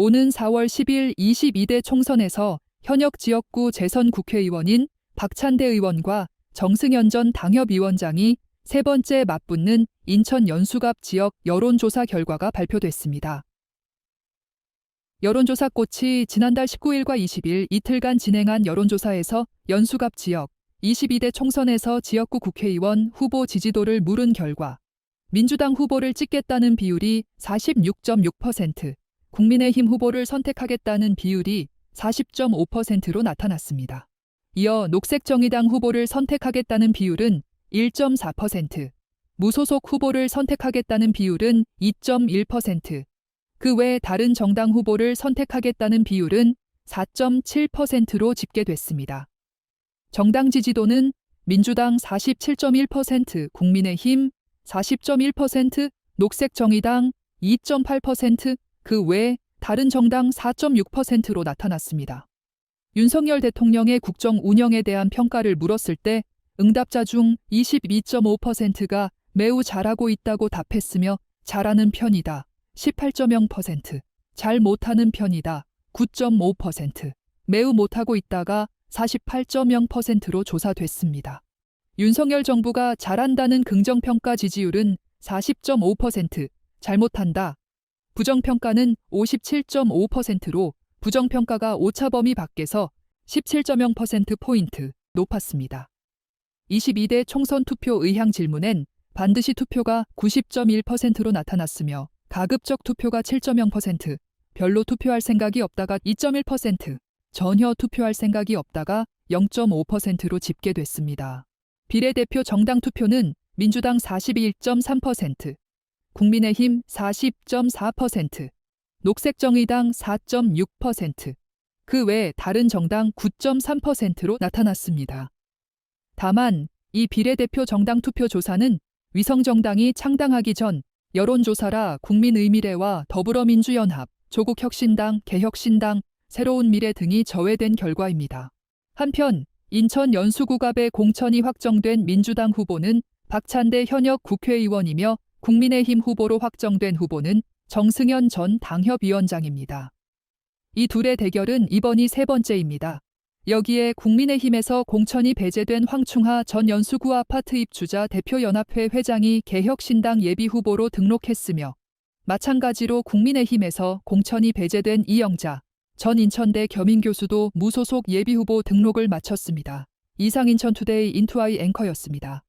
오는 4월 10일 22대 총선에서 현역 지역구 재선 국회의원인 박찬대 의원과 정승현 전 당협위원장이 세 번째 맞붙는 인천 연수갑 지역 여론조사 결과가 발표됐습니다. 여론조사 꽃이 지난달 19일과 20일 이틀간 진행한 여론조사에서 연수갑 지역 22대 총선에서 지역구 국회의원 후보 지지도를 물은 결과 민주당 후보를 찍겠다는 비율이 46.6%, 국민의힘 후보를 선택하겠다는 비율이 40.5%로 나타났습니다. 이어 녹색정의당 후보를 선택하겠다는 비율은 1.4%, 무소속 후보를 선택하겠다는 비율은 2.1%, 그 외 다른 정당 후보를 선택하겠다는 비율은 4.7%로 집계됐습니다. 정당 지지도는 민주당 47.1%, 국민의힘 40.1%, 녹색정의당 2.8%, 그 외 다른 정당 4.6%로 나타났습니다. 윤석열 대통령의 국정 운영에 대한 평가를 물었을 때 응답자 중 22.5%가 매우 잘하고 있다고 답했으며 잘하는 편이다. 18.0%, 잘 못하는 편이다. 9.5%, 매우 못하고 있다가 48.0%로 조사됐습니다. 윤석열 정부가 잘한다는 긍정평가 지지율은 40.5%, 잘못한다. 부정평가는 57.5%로 부정평가가 오차 범위 밖에서 17.0%포인트 높았습니다. 22대 총선 투표 의향 질문엔 반드시 투표가 90.1%로 나타났으며 가급적 투표가 7.0%, 별로 투표할 생각이 없다가 2.1%, 전혀 투표할 생각이 없다가 0.5%로 집계됐습니다. 비례대표 정당 투표는 민주당 41.3%, 국민의힘 40.4%, 녹색정의당 4.6%, 그 외 다른 정당 9.3%로 나타났습니다. 다만 이 비례대표 정당 투표 조사는 위성정당이 창당하기 전 여론조사라 국민의미래와 더불어민주연합, 조국혁신당, 개혁신당, 새로운 미래 등이 저해된 결과입니다. 한편 인천 연수구갑의 공천이 확정된 민주당 후보는 박찬대 현역 국회의원이며 국민의힘 후보로 확정된 후보는 정승현 전 당협위원장입니다. 이 둘의 대결은 이번이 세 번째입니다. 여기에 국민의힘에서 공천이 배제된 황충하 전 연수구 아파트 입주자 대표연합회 회장이 개혁신당 예비후보로 등록했으며 마찬가지로 국민의힘에서 공천이 배제된 이영자 전 인천대 겸임교수도 무소속 예비후보 등록을 마쳤습니다. 이상 인천투데이 인투아이 앵커였습니다.